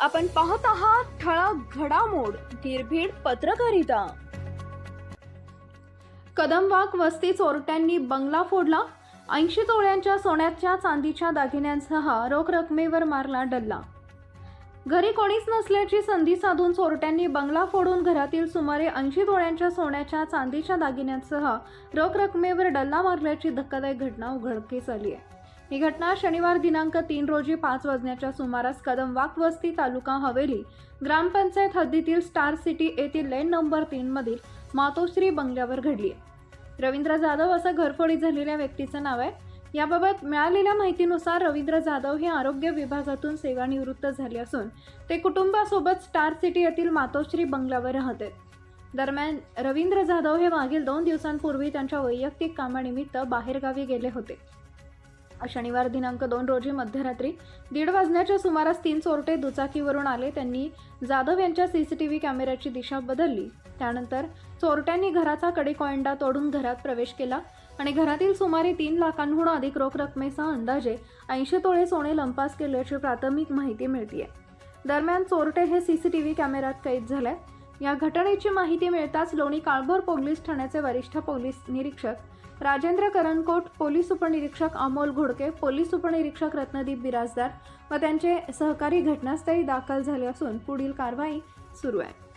आपण पाहत आहात ठळक घडामोड निर्भीड पत्रकारिता. कदमवाग वस्ती चोरट्यांनी बंगला फोडला ऐंशी तोळ्यांच्या सोन्याच्या चांदीच्या दागिन्यांसह रोख रकमेवर मारला डल्ला. घरी कोणीच नसल्याची संधी साधून चोरट्यांनी बंगला फोडून घरातील सुमारे ऐंशी तोळ्यांच्या सोन्याच्या चांदीच्या दागिन्यांसह रोख रकमेवर डल्ला मारल्याची धक्कादायक घटना उघडकीस आली आहे. ही घटना शनिवार दिनांक तीन रोजी पाच वाजण्याच्या सुमारास कदम वाकवस्ती तालुका हवेली ग्रामपंचायत हद्दीतील स्टार सिटी येथील लेन नंबर तीन मधील मातोश्री बंगल्यावर घडली आहे. रवींद्र जाधव असं घरफोडी झालेल्या व्यक्तीचं नाव आहे. याबाबत मिळालेल्या माहितीनुसार रवींद्र जाधव हे आरोग्य विभागातून सेवानिवृत्त झाले असून ते कुटुंबासोबत स्टार सिटी येथील मातोश्री बंगल्यावर राहत आहेत. दरम्यान रवींद्र जाधव हे मागील दोन दिवसांपूर्वी त्यांच्या वैयक्तिक कामानिमित्त बाहेरगावी गेले होते. शनिवार दिनांक दोन रोजी मध्यरात्री दीड वाजण्याच्या सुमारास तीन चोरटे दुचाकीवरून आले. त्यांनी जाधव यांच्या सी सी टी व्ही कॅमेऱ्याची दिशा बदलली. त्यानंतर चोरट्यांनी घराचा कडेकॉइंडा तोडून घरात प्रवेश केला आणि घरातील सुमारे तीन लाखांहून अधिक रोख रकमेसह अंदाजे ऐंशी तोळे सोने लंपास केल्याची प्राथमिक माहिती मिळते दरम्यान चोरटे हे सी सी टी व्ही कॅमेऱ्यात कैद झाले. या घटनेची माहिती मिळताच लोणी काळभोर पोलीस ठाण्याचे वरिष्ठ पोलीस निरीक्षक राजेंद्र करनकोट पोलीस उपनिरीक्षक अमोल घोडके पोलीस उपनिरीक्षक रत्नदीप बिराजदार व त्यांचे सहकारी घटनास्थळी दाखल झाले असून पुढील कारवाई सुरू आहे.